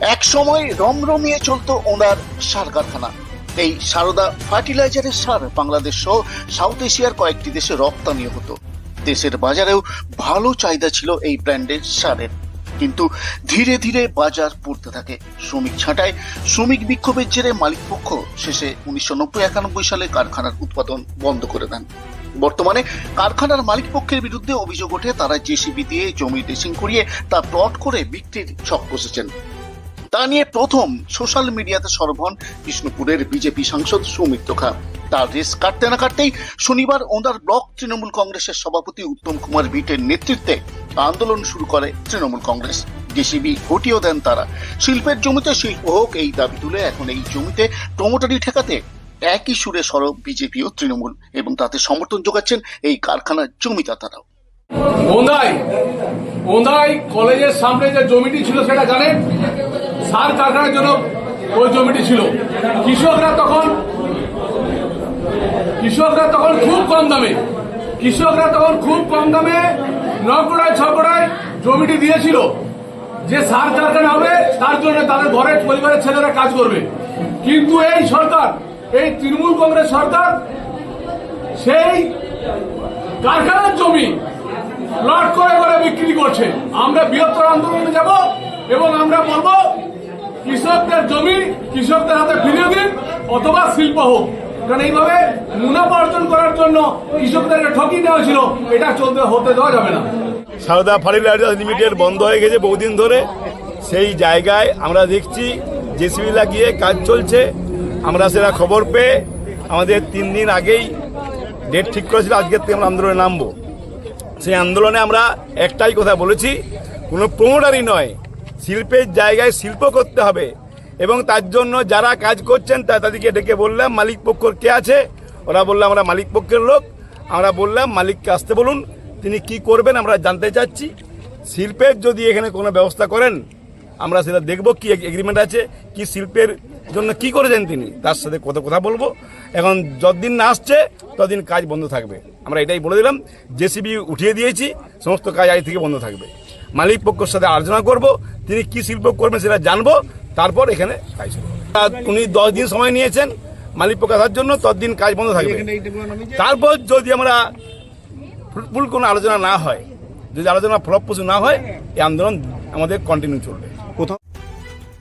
এক সময় রমরমিয়ে চলতো ওনার সার কারখানা এই সারদা ফার্টিলাইজারের সার বাংলাদেশ সহ সাউথ এশিয়ার কয়েকটি দেশে রপ্তানি হতো। দেশের বাজারেও ভালো চাহিদা ছিল এই ব্র্যান্ডের সারের। কিন্তু ধীরে ধীরে বাজার পড়তে থাকে। শ্রমিক ছাঁটায় শ্রমিক বিক্ষোভের জেরে মালিকপক্ষ শেষে উনিশশো নব্বই একানব্বই সালে কারখানার উৎপাদন বন্ধ করে দেন। বর্তমানে কারখানার মালিকপক্ষের বিরুদ্ধে অভিযোগ ওঠে, তারা জেসিবি দিয়ে জমি ড্রেসিং করিয়ে তা প্লট করে বিক্রির ছক কষেছেন তা নিয়ে প্রথম সোশ্যাল মিডিয়াতে সরব বিষ্ণুপুরের বিজেপি সাংসদ সৌমিত্র খা তার রেস কাটতে না কাটতেই শনিবার ওনার ব্লক তৃণমূল কংগ্রেসের সভাপতি উত্তম কুমার বিটের নেতৃত্বে আন্দোলন শুরু করে তৃণমূল কংগ্রেস। জেসিবি হটিয়েও দেন তারা। শিল্পের জমিতে শিল্প হোক, এই দাবি তুলে এখন এই জমিতে প্রমোটারি ঠেকাতে একই সুরে সরব বিজেপি ও তৃণমূল এবং তাতে সমর্থন যোগাচ্ছেন এই কারখানার জমিদাতারাও। ওন্দাই কলেজের সামনে যে জমিটি ছিল সেটা জানেন? সার কারখানার জন্য ওই জমিটি ছিল। কৃষকরা তখন কৃষকরা তখন খুব কম দামে, কৃষকরা তখন খুব কম দামে নকড়ায় ছকড়ায় জমিটি দিয়েছিল। যে সার কারখানা হবে, তার জন্য তাদের ঘরের পরিবারের ছেলেরা কাজ করবে। কিন্তু এই সরকার, এই তৃণমূল কংগ্রেস সরকার সেই কারখানার জমি প্লট করে করে বিক্রি করছে। আমরা বৃহত্তর আন্দোলনে যাব এবং আমরা বলব কৃষকদের জমি কৃষকদের হাতে ফিরিয়ে দিন, অথবা শিল্প হোক। কারণ এইভাবে মুনাফা অর্জন করার জন্য কৃষকদেরকে ঠকিয়ে দেওয়া ছিল এটা চলতে হতে দেওয়া যাবে না। সারদা ফার্টিলাইজার লিমিটেড বন্ধ হয়ে গেছে বহুদিন ধরে। সেই জায়গায় আমরা দেখছি জেসিবি লাগিয়ে কাজ চলছে। আমরা সেটা খবর পেয়ে আমাদের তিন দিন আগেই ডেট ঠিক করেছিল আজকের থেকে আমরা আন্দোলনে নামবো। সেই আন্দোলনে আমরা একটাই কথা বলেছি, কোনো প্রমোটারই নয় শিল্পের জায়গায় শিল্প করতে হবে। এবং তার জন্য যারা কাজ করছেন, তা তাদেরকে ডেকে বললাম, মালিক পক্ষর কে আছে? ওরা বলল, আমরা মালিক পক্ষের লোক। আমরা বললাম, মালিককে আসতে বলুন, তিনি কি করবেন আমরা জানতে চাচ্ছি। শিল্পের যদি এখানে কোনো ব্যবস্থা করেন, আমরা সেটা দেখব কি এগ্রিমেন্ট আছে, কি শিল্পের জন্য কি করেছেন তিনি, তার সাথে কত কথা বলব। এখন যতদিন না আসছে, ততদিন কাজ বন্ধ থাকবে। আমরা এটাই বলে দিলাম, জেসিবি উঠিয়ে দিয়েছি, সমস্ত কাজ আজ থেকে বন্ধ থাকবে। মালিক পক্ষের সাথে আলোচনা করব তিনি কি শিল্প করবেন সেটা জানব তারপর এখানে কাজ শুরু উনি দশ দিন সময় নিয়েছেন মালিক পক্ষ আসার জন্য ততদিন কাজ বন্ধ থাকবে। তারপর যদি আমরা ফুল কোনো আলোচনা না হয় যদি আলোচনা ফলপ্রসূ না হয় এই আন্দোলন আমাদের কন্টিনিউ চলবে। কোথাও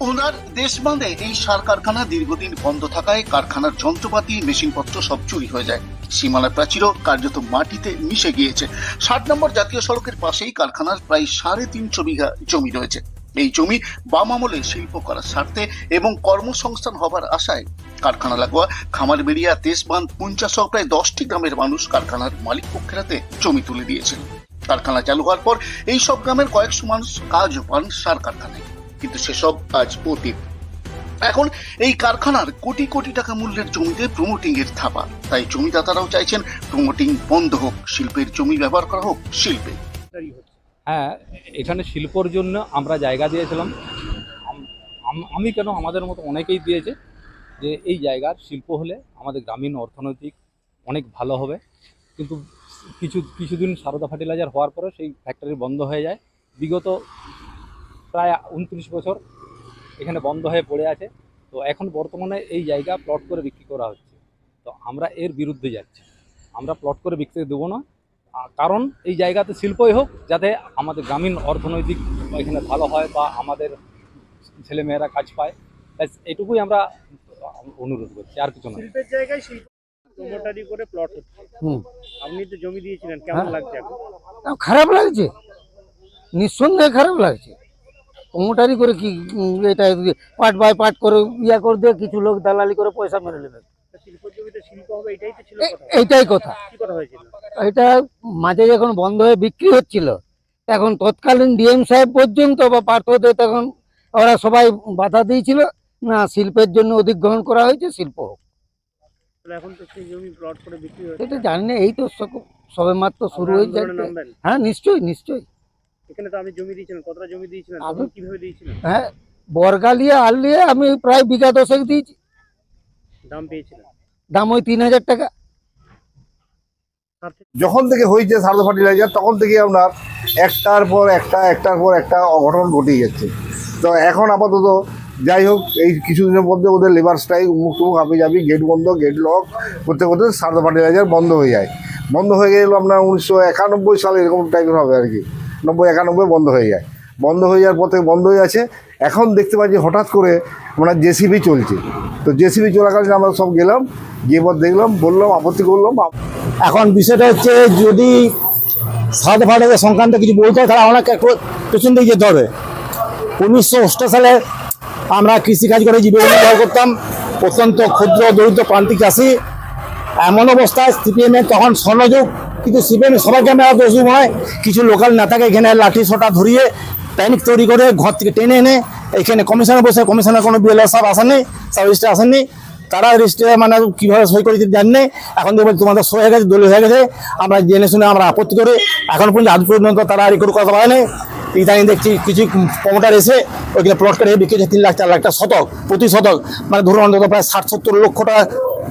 ওনার দেশ বাঁধে এই সার কারখানা দীর্ঘদিন বন্ধ থাকায় কারখানার যন্ত্রপাতি মেশিনপত্র সব চুরি হয়ে যায়। সীমানা প্রাচীরও কার্যত মাটিতে মিশে গিয়েছে। ষাট নম্বর জাতীয় সড়কের পাশেই কারখানার প্রায় সাড়ে তিনশো বিঘা জমি রয়েছে। এই জমি বাম আমলে শিল্প করার স্বার্থে এবং কর্মসংস্থান হবার আশায় কারখানা লাগোয়া খামার খামারবেড়িয়া দেশবাঁধ পুঞ্চা সহ প্রায় দশটি গ্রামের মানুষ কারখানার মালিক পক্ষের হাতে জমি তুলে দিয়েছেন। কারখানা চালু হওয়ার পর এই সব গ্রামের কয়েকশো মানুষ কাজ পান সার কারখানায়। কিন্তু সেসব আজ অতীত। এখন এই কারখানার কোটি কোটি টাকা মূল্যের জমিতে প্রমোটিং এর থাপা। তাই জমিদাতারাও চাইছেন প্রমোটিং বন্ধ হোক, শিল্পের জমি ব্যবহার করা হোক, শিল্পে। হ্যাঁ এখানে শিল্পর জন্য আমরা জায়গা দিয়েছিলাম। আম- কেন আমাদের মতো অনেকেই দিয়েছে যে এই জায়গার শিল্প হলে আমাদের গ্রামীণ অর্থনৈতিক অনেক ভালো হবে। কিন্তু কিছু কিছুদিন সারদা ফার্টিলাইজার হওয়ার পরে সেই ফ্যাক্টরি বন্ধ হয়ে যায়। বিগত প্রায় উনত্রিশ বছর এখানে বন্ধ হয়ে পড়ে আছে। তো এখন বর্তমানে এই জায়গা প্লট করে বিক্রি করা হচ্ছে। তো আমরা এর বিরুদ্ধে যাচ্ছি। আমরা প্লট করে বিক্রি দেবো না। কারণ এই জায়গাতে শিল্পই হোক যাতে আমাদের গ্রামীণ অর্থনৈতিক এখানে ভালো হয় বা আমাদের ছেলেমেয়েরা কাজ পায়। ব্যাস এটুকুই আমরা অনুরোধ করছি আর কিছু না শিল্পের জায়গায় শিল্প প্রমোটারি করে প্লট হচ্ছে। আপনি তো জমি দিয়েছিলেন কেমন হ্যাঁ। লাগছে খারাপ লাগছে। নিঃসন্দেহে খারাপ লাগছে। প্রমোটারি করে কি এটা পার্ট বাই পার্ট করে ইয়া করে দিয়ে কিছু লোক দালালি করে পয়সা মেরে নেবে। এইটাই কথা। এটা মাঝে যখন বন্ধ হয়ে বিক্রি হচ্ছিল এখন তৎকালীন ডিএম সাহেব পর্যন্ত বা পার্থদের তখন ওরা সবাই বাধা দিয়েছিল না শিল্পের জন্য অধিগ্রহণ করা হয়েছে শিল্প হোক। এটা জানি না এই তো সবে মাত্র শুরু হয়ে নামবেন? হ্যাঁ নিশ্চয়ই নিশ্চয়ই। এখানে তো আপনি জমি দিয়েছিলেন কতটা জমি দিয়েছিলেন আমি- কীভাবে দিয়েছিলেন? হ্যাঁ বর্গালিয়ে আলিয়ে আমি প্রায় বিঘা দশেক দিয়েছি। দাম পেয়েছিলেন? দাম ওই তিন হাজার টাকা। যখন থেকে হয়েছে সারদা ফার্টিলাইজার তখন থেকে আপনার একটার পর একটা একটার পর একটা অঘটন ঘটেই যাচ্ছে। তো এখন আপাতত যাই হোক এই কিছুদিনের মধ্যে ওদের লেবার স্ট্রাইক মুখ টুক হাঁপে যাবি গেট বন্ধ গেট লক করতে করতে সারদা ফার্টিলাইজার বন্ধ হয়ে যায়। বন্ধ হয়ে গেল আপনার উনিশশো একানব্বই সালে এরকম টাইপের হবে আর কি। নব্বই, একানব্বই বন্ধ হয়ে যায়। বন্ধ হয়ে যাওয়ার পর থেকে বন্ধ হয়ে আছে। এখন দেখতে পাচ্ছি হঠাৎ করে আমরা জেসিবি চলছে। তো জেসিবি চলাকালীন আমরা সব গেলাম, গিয়ে পর দেখলাম, বললাম, আপত্তি করলাম। এখন বিষয়টা হচ্ছে যদি সাত ভাড়া সংক্রান্ত কিছু বলতে হয়, তাহলে একটু পেছন দিকে যেতে হবে। উনিশশো সালে আমরা কৃষিকাজ করে জীবিকা নির্বাহ করতাম। অত্যন্ত ক্ষুদ্র, দরিদ্র প্রান্তিক চাষি। এমন অবস্থায় সিপিএমের তখন স্বর্ণযুগ কিন্তু সিপিএম সবাইকে আমরা দোষ নয় কিছু লোকাল নেতাকে এখানে লাঠি সোটা ধরিয়ে প্যানিক তৈরি করে ঘর থেকে টেনে এনে এখানে কমিশনে বসে কমিশনের কোনো বিএলআর সাহেব আসেননি সাব রেজিস্ট্রার আসেননি। তারা রেজিস্ট্রে মানে কীভাবে সই করে দিতে জানেন এখন দেখবেন তোমাদের সই হয়ে গেছে দলীয় হয়ে গেছে। আমরা জেনে শুনে আমরা আপত্তি করে এখন পর্যন্ত আজ পর্যন্ত তারা রেকর্ড করতে পারেনি ইদানিং দেখছি কিছু প্রমোটার এসে ওইখানে প্লট করে বিক্রি হচ্ছে তিন লাখ, চার লাখ টাকা শতক, প্রতি শতক। মানে ধরুন অন্তত প্রায় ষাট, সত্তর লক্ষ টাকা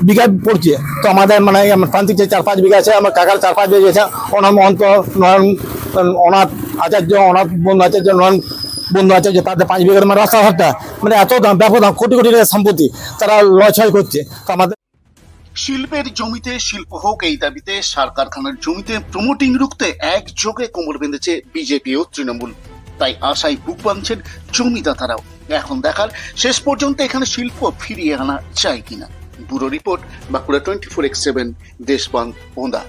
বিঘা পড়ছে। তো আমাদের মানে আমার প্রান্তিক যে চার পাঁচ বিঘা আছে, আমার কাকার চার পাঁচ বিঘা আছে। অনাথ মহন্ত নয়ন অনাথ আচার্য অনাথ বন্ধু আচার্য নয়ন বন্ধু আচার্য, তাদের পাঁচ বিঘার মানে রাস্তাঘাটটা মানে এত দাম, ব্যাপক দাম, কোটি কোটি টাকার সম্পত্তি তারা লয় করছে। তো আমাদের শিল্পের জমিতে শিল্প হোক, এই দাবিতে সার কারখানার জমিতে প্রমোটিং রুখতে একযোগে কোমর বেঁধেছে বিজেপি ও তৃণমূল। তাই আশায় বুক বাঁধছেন জমিদাতারাও। এখন দেখার শেষ পর্যন্ত এখানে শিল্প ফিরিয়ে আনা যায় কিনা। Bureau report Bankura twenty four x seven Deshbandhu Onda